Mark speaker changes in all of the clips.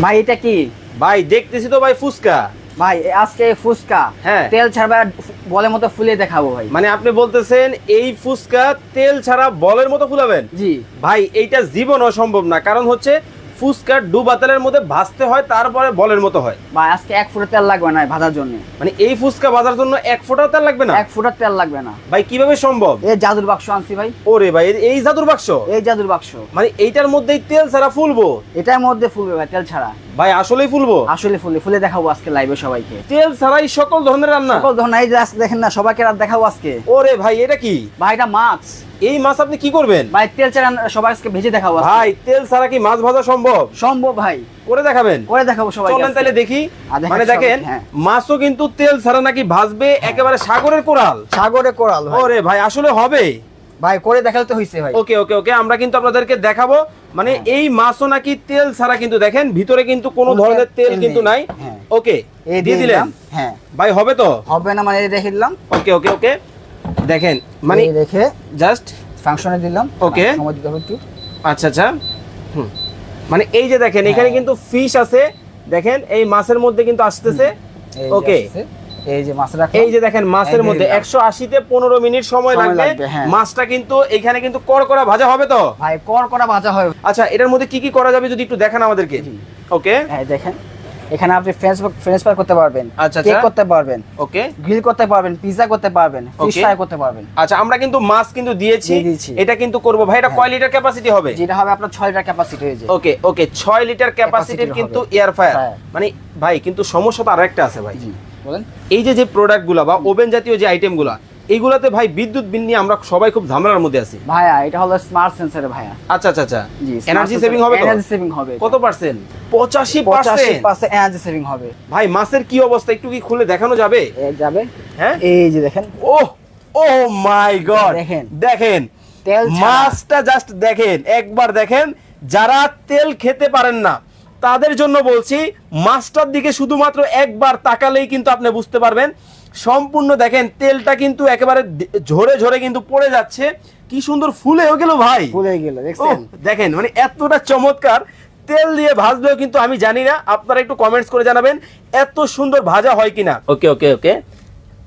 Speaker 1: ভাই এটা কি?
Speaker 2: ভাই দেখতেছি তো ভাই ফুচকা।
Speaker 1: ভাই আজকে ফুচকা।
Speaker 2: হ্যাঁ।
Speaker 1: তেল ছাড়া বলের মতো ফুলে দেখাবো ভাই।
Speaker 2: মানে আপনি বলতেছেন এই ফুচকা তেল ছাড়া বলের মতো ফুলাবেন?
Speaker 1: জি।
Speaker 2: ভাই এইটা জীবন অসম্ভব না। কারণ হচ্ছে ফুসকা ডুবা বাতালের মধ্যে ভাজতে হয় তারপরে বলের মতো হয়।
Speaker 1: বা আজকে এক ফোঁটা তেল লাগবে না ভাজার জন্য।
Speaker 2: মানে এই ফুচকা ভাজার জন্য এক ফোঁটাও তেল লাগবে না?
Speaker 1: এক ফোঁটা তেল লাগবে না।
Speaker 2: ভাই কীভাবে সম্ভব?
Speaker 1: এই জাদুর বাক্স আনছি ভাই।
Speaker 2: ওরে ভাই এই- এই জাদুর বাক্স?
Speaker 1: এই জাদুর বাক্স।
Speaker 2: মানে এইটার মধ্যেই তেল ছাড়া ফুলবো?
Speaker 1: এটার মধ্যে ফুলবে ভাই তেল ছাড়া।
Speaker 2: ভাই আসলেই ফুলবো?
Speaker 1: আসলে ফুলে ফুলে দেখাবো আজকে লাইভে সবাইকে।
Speaker 2: তেল ছাড়াই সকল ধরনের রান্না।
Speaker 1: সকল ধরনের এই যে আজকে দেখেন না সবাইকে রাত দেখাবো আজকে।
Speaker 2: ওরে ভাই এটা কি?
Speaker 1: ভাই এটা মাছ।
Speaker 2: এই মাছ আপনি কি করবেন?
Speaker 1: ভাই তেল ছাড়া সবাই আজকে ভেজে দেখাবো আজকে।
Speaker 2: ভাই তেল ছাড়া কি মাছ ভাজা সম্ভব?
Speaker 1: সম্ভব ভাই।
Speaker 2: করে দেখাবেন?
Speaker 1: করে দেখাবো সবাই
Speaker 2: চলেন তাহলে দেখি।
Speaker 1: আর দেখেন
Speaker 2: মানে দেখেন
Speaker 1: হ্যাঁ।
Speaker 2: মাছও কিন্তু তেল ছাড়া নাকি ভাজবে? একেবারে সাগরের কোরাল
Speaker 1: সাগরে কোরাল ভাই।
Speaker 2: ওরে ভাই আসলে হবে।
Speaker 1: ভাই করে দেখালে তো হইছে ভাই।
Speaker 2: ওকে ওকে ওকে আমরা কিন্তু আপনাদেরকে দেখাবো। মানে এই মাছও নাকি তেল ছাড়া কিন্তু দেখেন ভিতরে কিন্তু কোনো ধরনের তেল কিন্তু
Speaker 1: নাই। হ্যাঁ।
Speaker 2: ওকে দিয়ে দিলেন?
Speaker 1: হ্যাঁ।
Speaker 2: ভাই হবে তো?
Speaker 1: হবে না মানে এই রেখে দিলাম।
Speaker 2: ওকে ওকে ওকে। দেখেন মানে
Speaker 1: রেখে
Speaker 2: জাস্ট
Speaker 1: ফাংশনে দিলাম।
Speaker 2: ওকে।
Speaker 1: সময় দিতে হবে একটু।
Speaker 2: আচ্ছা আচ্ছা। হুম। মানে এই যে দেখেন এখানে
Speaker 1: হ্যাঁ।
Speaker 2: কিন্তু ফিশ আছে। দেখেন এই মাছের মধ্যে কিন্তু আসতেছে। ওকে।
Speaker 1: এই যে মাছ রাখলাম।
Speaker 2: এই যে দেখেন মাছের মধ্যে
Speaker 1: দিলাম।
Speaker 2: একশো আশিতে পনেরো মিনিট সময় লাগবে।
Speaker 1: হ্যাঁ।
Speaker 2: মাছটা কিন্তু এখানে কিন্তু কড়কড়া ভাজা হবে তো?
Speaker 1: ভাই কর করা ভাজা হয়
Speaker 2: আচ্ছা এটার মধ্যে কি কি করা যাবে যদি একটু দেখান আমাদেরকে? ওকে।
Speaker 1: হ্যাঁ দেখেন। এখানে আপনি ফ্রেঞ্চ ফ্রেঞ্চ ফ্রাই করতে পারবেন।
Speaker 2: আচ্ছা,
Speaker 1: কেক
Speaker 2: আচ্ছা।
Speaker 1: করতে পারবেন।
Speaker 2: ওকে।
Speaker 1: গ্রিল করতে পারবেন পিজা করতে পারবেন ফিশ ফ্রাই করতে পারবেন।
Speaker 2: আচ্ছা আমরা কিন্তু মাছ কিন্তু দিয়েছি। এটা কিন্তু করব। ভাই এটা
Speaker 1: হ্যাঁ।
Speaker 2: কয় লিটার ক্যাপাসিটি হবে?
Speaker 1: যেটা হবে আপনার ছয় লিটার ক্যাপাসিটি হয়ে যায়।
Speaker 2: ওকে ওকে ছয় লিটার ক্যাপাসিটির কিন্তু এয়ার ফায়ার
Speaker 1: হ্যাঁ।
Speaker 2: মানে ভাই কিন্তু সমস্যা তো আরেকটা আছে ভাই।
Speaker 1: বলেন।
Speaker 2: এই যে যে প্রোডাক্টগুলো বা ওভেন জাতীয় যে আইটেমগুলো এইগুলাতে ভাই বিদ্যুৎ বিল নিয়ে আমরা সবাই খুব ঝামেলার মধ্যে আছি।
Speaker 1: ভাইয়া এটা হলো স্মার্ট সেন্সর ভাইয়া।
Speaker 2: আচ্ছা আচ্ছা আচ্ছা। এনার্জি সেভিং হবে
Speaker 1: এনার্জি সেভিং হবে
Speaker 2: কত পার্সেন্ট পঁচাশি
Speaker 1: পঁচাশি
Speaker 2: পার্সেন্ট
Speaker 1: পার্সেন্ট এনার্জি সেভিং হবে।
Speaker 2: ভাই মাছের কি অবস্থা? একটু কি খুলে দেখানো যাবে?
Speaker 1: যাবে।
Speaker 2: হ্যাঁ?
Speaker 1: এই যে দেখেন।
Speaker 2: Oh oh my God!
Speaker 1: দেখেন।
Speaker 2: দেখেন।
Speaker 1: তেল।
Speaker 2: মাছটা জাস্ট দেখেন। একবার দেখেন যারা তেল খেতে পারেন না তাদের জন্য বলছি মাছটার দিকে শুধুমাত্র একবার তাকালেই কিন্তু আপনি বুঝতে পারবেন। সম্পূর্ণ দেখেন তেলটা কিন্তু একেবারে ঝরে ঝরে কিন্তু পড়ে যাচ্ছে। কি সুন্দর ফুলেও গেল ভাই।
Speaker 1: ভুলে গেল
Speaker 2: দেখেন মানে এতটা চমৎকার। তেল দিয়ে ভাজলেও কিন্তু আমি জানি না আপনারা একটু কমেন্টস করে জানাবেন এত সুন্দর ভাজা হয় কিনা। ওকে ওকে ওকে।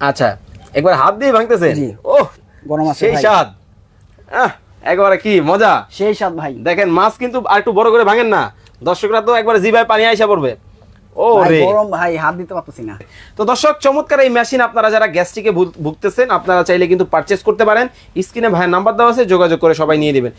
Speaker 2: আচ্ছা একবার হাত দিয়ে ভাঙতেছেন?
Speaker 1: জি।
Speaker 2: ওহ
Speaker 1: গরম আছে
Speaker 2: সেই। স্বাদ। আহ একবারে কি মজা?
Speaker 1: সেই স্বাদ ভাই।
Speaker 2: দেখেন মাছ কিন্তু আর একটু বড় করে ভাঙেন না। দর্শকরা তো একবার জিভায় পানি আইসা পড়বে। ও
Speaker 1: ভাই,
Speaker 2: রে
Speaker 1: গরম ভাই হাত দিতে পারতেছি না।
Speaker 2: তো দর্শক চমৎকার এই মেশিন আপনারা যারা গ্যাস্ট্রিকে ভুগতেছেন আপনারা চাইলে কিন্তু পারচেস করতে পারেন। স্ক্রিনে ভাইয়ের নাম্বার দেওয়া আছে যোগাযোগ করে সবাই নিয়ে নেবেন।